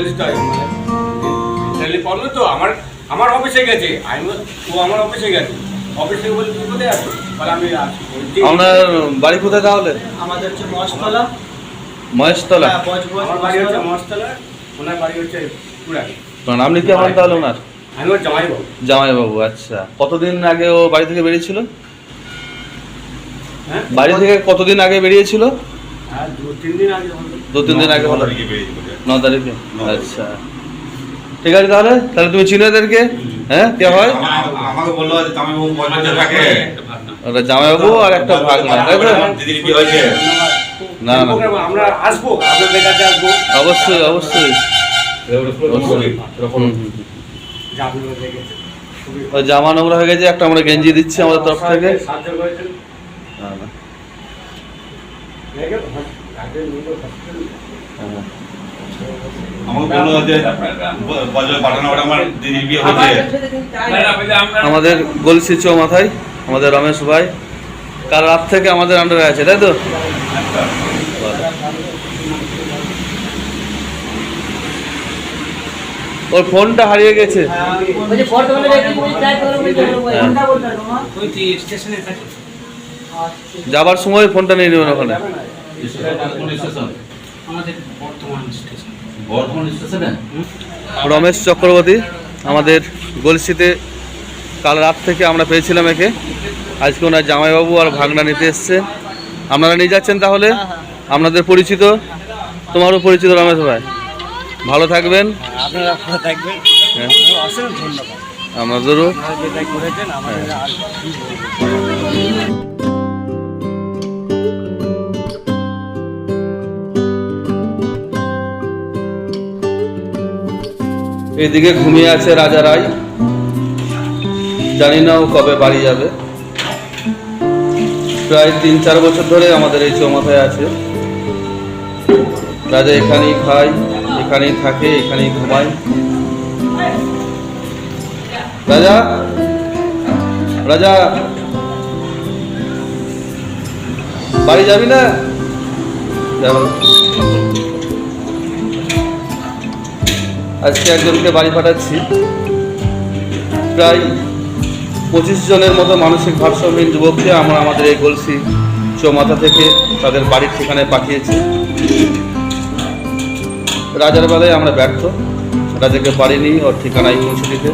তো entirely problem তো আমার আমার অফিসে গেছে। আমি ও আমার অফিসে গেছে। অফিস থেকে কোথায় আছো বলে আমি আছি। আপনার বাড়ি কোথায় তাহলে? আমাদের হচ্ছে মশতলা মহেশতলা? হ্যাঁ, আমার বাড়ি হচ্ছে মশতলা। ওনার বাড়ি হচ্ছে পুরানি কারণ আপনি কি হন তাহলে ওনার? আমি ওর জামাই বাবু জামাইবাবু আচ্ছা। কতদিন আগে ও বাড়ি থেকে বেরিয়েছিল? হ্যাঁ? বাড়ি থেকে কতদিন আগে বেরিয়েছিল? হ্যাঁ দু তিন দিন আগে। দু তিন দিন আগে হলো ন তারিখে আচ্ছা। ঠিক আছে তাহলে? তাহলে তুমি চিনো এদেরকে? হ্যাঁ? কে হয়? আমা- আমাকে বলল জামাইবাবু থাকে ওটা জামাইবাবু আর একটা ভাগনা তাই তো? দিদির কি হয়েছে? না, না। আমরা আসব আপনাদের কাছে আসব। অবশ্যই অবশ্যই। ওই জামা নোংরা হয়ে গেছে একটা আমরা গেঞ্জি দিচ্ছি আমাদের তরফ থেকে। সাহায্য করেছেন না, না, আমাদের গলসি চৌমাথায় আমাদের রমেশ ভাই। কাল রাত থেকে আমাদের আন্ডারে আছে তাই তো? ওর ফোনটা হারিয়ে গেছে। হ্যাঁ। যাবার সময় ফোনটা নিয়ে নেবেন ওখানে। রমেশ চক্রবর্তী আমাদের গলসিতে কাল রাত থেকে আমরা পেয়েছিলাম একে। আজকে ওনার জামাইবাবু আর ভাগনা নিতে এসছে। আপনারা নিয়ে যাচ্ছেন তাহলে? হ্যাঁ, হ্যাঁ। আপনাদের পরিচিত? তোমারও পরিচিত রমেশ ভাই। ভালো থাকবেন। আপনারা ভালো থাকবেন। হ্যাঁ। আমাদেরও। এদিকে ঘুমিয়ে আছে রাজা রায়। জানি না ও কবে বাড়ি যাবে। প্রায় তিন চার বছর ধরে আমাদের এই চৌমাথায় আছে। রাজা এখানেই খায়, এখানেই থাকে, এখানেই ঘুমায়। রাজা রাজা, বাড়ি যাবি না? আজকে একজনকে বাড়ি পাঠাচ্ছি। প্রায় পঁচিশ জনের মতো মানসিক ভারসাম্যহীন যুবককে আমরা আমাদের এই গলসি চৌমাথা থেকে তাদের বাড়ির ঠিকানায় পাঠিয়েছি। রাজার বেলায় আমরা ব্যর্থ। রাজাকে পারিনি, ওর ঠিকানায় পৌঁছে দিতে।